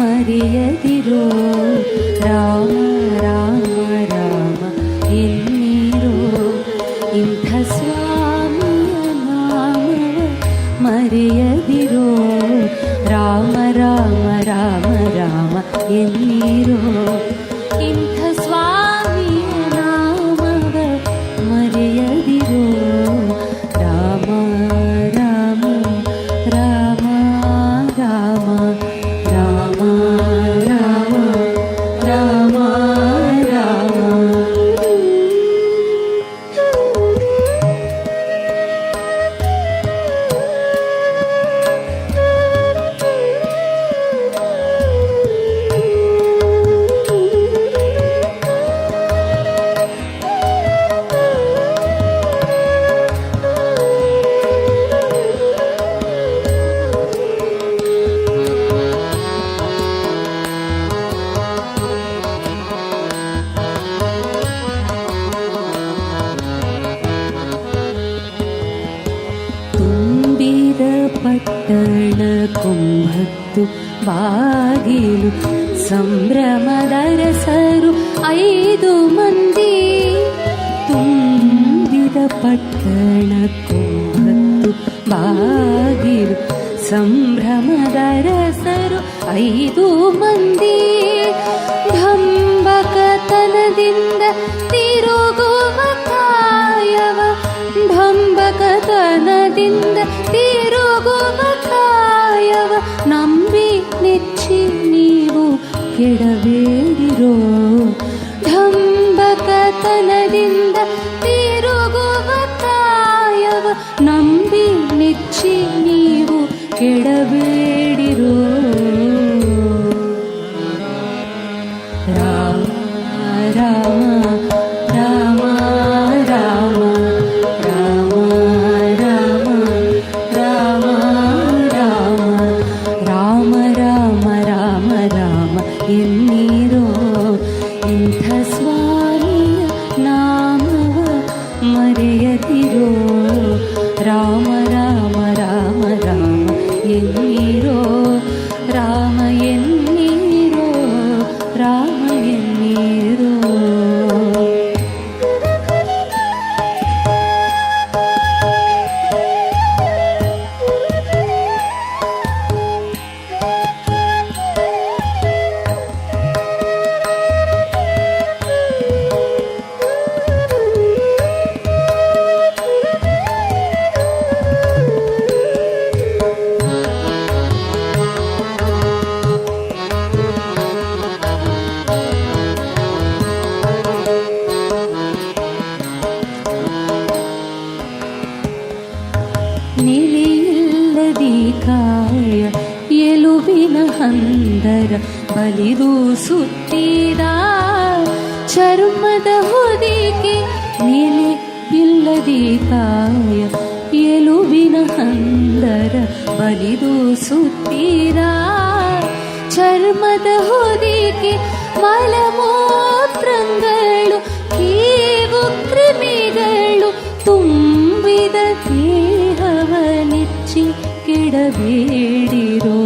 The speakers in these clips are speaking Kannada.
ಮರೆಯದಿರೋ ರಾಮ ರಾಮ ರಾಮ ರಾಮ ರಾಮ ರಾಮ ಎನ್ನೀರೋ ಇಂಥ ಸ್ವಾಮಿಯ ನಾಮವ ಮರೆಯದಿರೋ ರಾಮ ರಾಮ ರಾಮ ರಾಮ ರಾಮ ರಾಮ ರಾಮ ಪಟ್ಟಣ ಕುಂಭತ್ತು ಬಾಗಿಲು ಸಂಭ್ರಮದ ರಸರು ಐದು ಮಂದಿ ತುಂಬಿದ ಪಟ್ಟಣ ಕುಂಭತ್ತು ಬಾಗಿಲು ಸಂಭ್ರಮದ ರಸರು ಐದು ಮಂದಿ ಢಂಬಕತನದಿಂದ ಢಂಬಕತನದಿಂದ ತಿರುಗುವ ನಂಬಿ ನೆಚ್ಚಿ ನೀವು ಕೆಡಬೇಡಿರೋ ಢಂಬಕತನದಿಂದ ತಿರುಗುವ ಕಾಯವ ನಂಬಿ ನೆಚ್ಚಿ ನೀವು ಕೆಡಬೇಡಿರೋ ರಾಮ ರಾಮ. 那么 ಎಲುಬಿನ ಹಂದರ ಬಲಿದು ಸುತ್ತಿದ ಚರ್ಮದ ಹೊದಿಕೆ ನೆಲೆ ಇಲ್ಲದೀತಾಯ ಎಲುವಿನ ಹಂದರ ಬಲಿದು ಸುತ್ತಿದ ಚರ್ಮದ ಹೊದಿಕೆ ಮಲಮೂತ್ರಗಳು ಕೀವು ಕ್ರಿಮಿಗಳು ತುಂಬಿದ ದೇಹವ ನೆಚ್ಚಿ ಕೆಡಬೇಡಿರೋ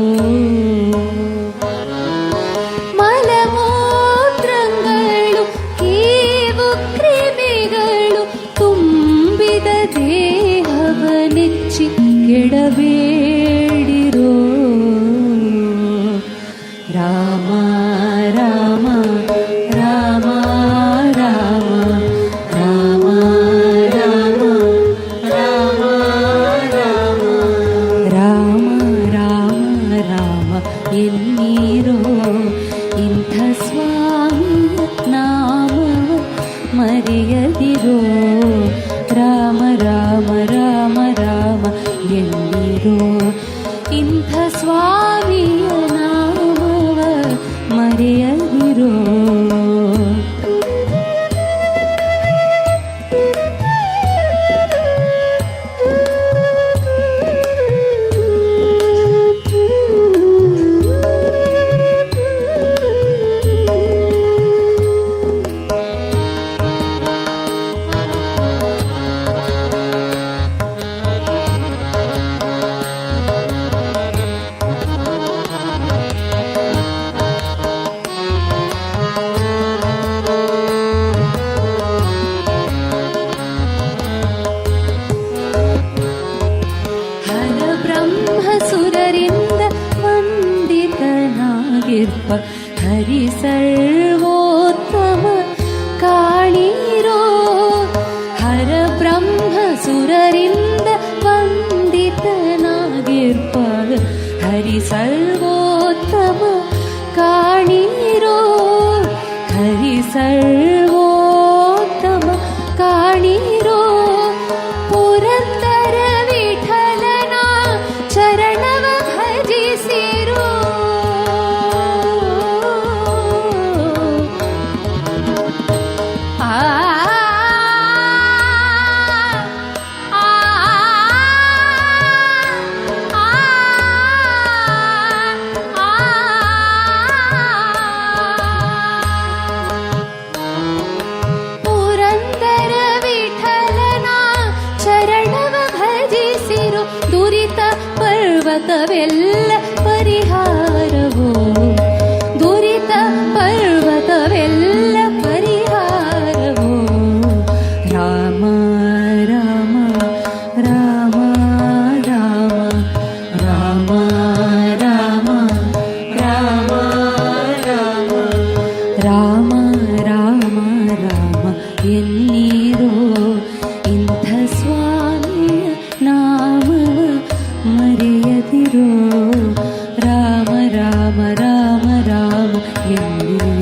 इन्थ स्वावि मनय ಸುಖವೆಲ್ಲ you.